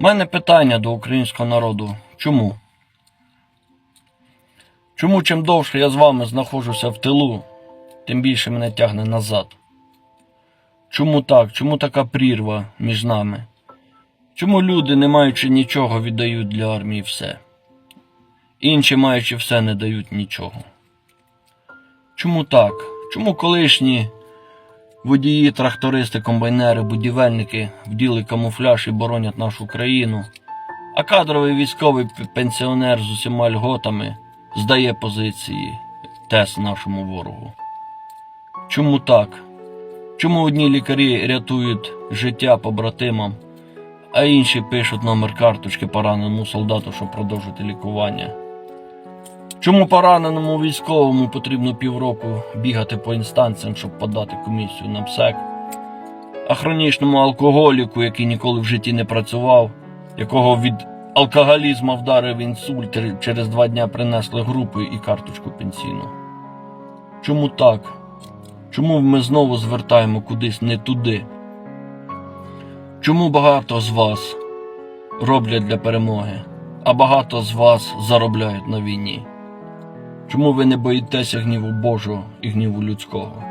У мене питання до українського народу. Чому? Чому чим довше я з вами знаходжуся в тилу, тим більше мене тягне назад? Чому так? Чому така прірва між нами? Чому люди, не маючи нічого, віддають для армії все? Інші, маючи все, не дають нічого. Чому так? Чому колишні водії, трактористи, комбайнери, будівельники вділи камуфляж і боронять нашу країну, а кадровий військовий пенсіонер з усіма льготами здає позиції тес нашому ворогу? Чому так? Чому одні лікарі рятують життя побратимам, а інші пишуть номер карточки пораненому солдату, щоб продовжити лікування? Чому пораненому військовому потрібно півроку бігати по інстанціям, щоб подати комісію на МСЕК? А хронічному алкоголіку, який ніколи в житті не працював, якого від алкоголізму вдарив інсульт, через два дня принесли групу і карточку пенсійну? Чому так? Чому ми знову звертаємо кудись не туди? Чому багато з вас роблять для перемоги, а багато з вас заробляють на війні? Чому ви не боїтеся гніву Божого і гніву людського?